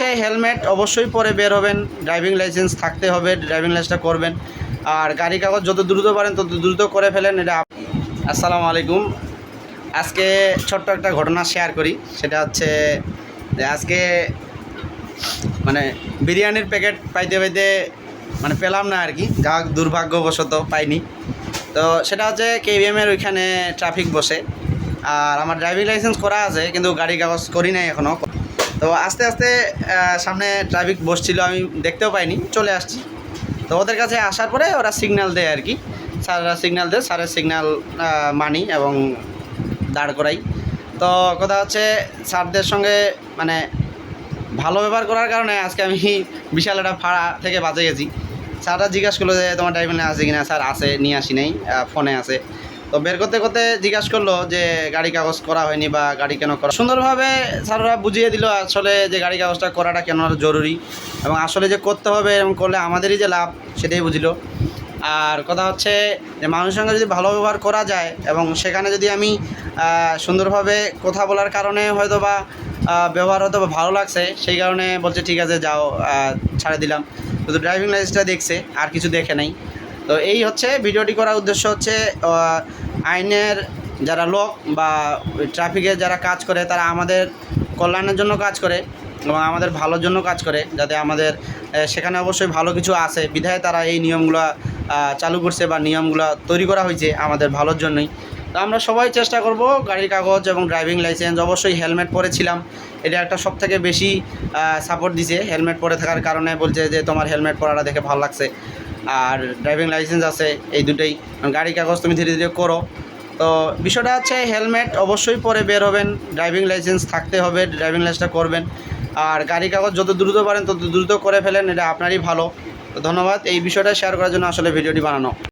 হচ্ছে হেলমেট অবশ্যই পরে বের হবেন ড্রাইভিং লাইসেন্স থাকতে হবে ড্রাইভিং লাইসেন্সটা করবেন। আর গাড়ি কাগজ যত দ্রুত পারেন তত দ্রুত করে ফেলেন, এটা আসসালামু আলাইকুম। আজকে ছোট্ট একটা ঘটনা শেয়ার করি, সেটা হচ্ছে আজকে মানে বিরিয়ানির প্যাকেট পাইতে পাইতে মানে পেলাম না আর কি, যা দুর্ভাগ্যবশত পাইনি। তো সেটা হচ্ছে কেভিএমের ওইখানে ট্রাফিক বসে, আর আমার ড্রাইভিং লাইসেন্স করা আছে, কিন্তু গাড়ি কাগজ করি নাই এখনও তো আস্তে আস্তে সামনে ট্রাফিক বসছিল, আমি দেখতেও পাইনি, চলে আসছি। তো ওদের কাছে আসার পরে ওরা সিগন্যাল দেয় আর কি। স্যাররা সিগন্যাল দেয়, স্যারের সিগন্যাল মানি এবং দাঁড় করাই। তো কথা হচ্ছে, স্যারদের সঙ্গে মানে ভালো ব্যবহার করার কারণে আজকে আমি বিশাল একটা ভাড়া থেকে বাঁচে গেছি। স্যাররা জিজ্ঞাসা করল যে, তোমার ড্রাইভিং আছে কিনা? স্যার, আছে, নিয়ে আসি নাই ফোনে আছে। তো বের করতে করতে জিজ্ঞাসা করল যে গাড়ি কাগজ করা হয়নি বা গাড়ি কেন করা সুন্দরভাবে স্যাররা বুঝিয়ে দিল আসলে যে গাড়ি কাগজটা করাটা কেন জরুরি এবং আসলে যে করতে হবে এবং করলে আমাদেরই যে লাভ সেটাই বুঝলো। আর কথা হচ্ছে যে মানুষের সঙ্গে যদি ভালো ব্যবহার করা যায় এবং সেখানে যদি আমি সুন্দরভাবে কথা বলার কারণে হয়তো বা ব্যবহার হয়তো ভালো লাগছে, সেই কারণে বলছে ঠিক আছে যাও ছাড়ে দিলাম। শুধু ড্রাইভিং লাইসেন্সটা দেখছে, আর কিছু দেখে নাই। তো এই হচ্ছে ভিডিওটি করার উদ্দেশ্য হচ্ছে আইনের যারা লোক বা ট্রাফিকে যারা কাজ করে, তারা আমাদের কল্যাণের জন্য কাজ করে এবং আমাদের ভালোর জন্য কাজ করে, যাতে আমাদের সেখানে অবশ্যই ভালো কিছু আছে। বিধায় তারা এই নিয়মগুলো চালু করছে বা নিয়মগুলো তৈরি করা হয়েছে আমাদের ভালোর জন্যই। তো আমরা সবাই চেষ্টা করব গাড়ির কাগজ এবং ড্রাইভিং লাইসেন্স, অবশ্যই হেলমেট পরেছিলাম। এটা একটা সব থেকে বেশি সাপোর্ট দিছে। হেলমেট পরে থাকার কারণে বলছে যে তোমার হেলমেট পরাটা দেখে ভালো লাগছে। আর ড্রাইভিং লাইসেন্স আছে, এই দুটোই। গাড়ি কাগজ তুমি ধীরে ধীরে করো। তো বিষয়টা হচ্ছে হেলমেট অবশ্যই পরে বের হবেন। ড্রাইভিং লাইসেন্স থাকতে হবে ড্রাইভিং লাইসেন্সটা করবেন। আর গাড়ি কাগজ যত দ্রুত পারেন, তত দ্রুত করে ফেলেন, এটা আপনারই ভালো। তো ধন্যবাদ এই বিষয়টা শেয়ার করার জন্য আসলে ভিডিওটি বানানো।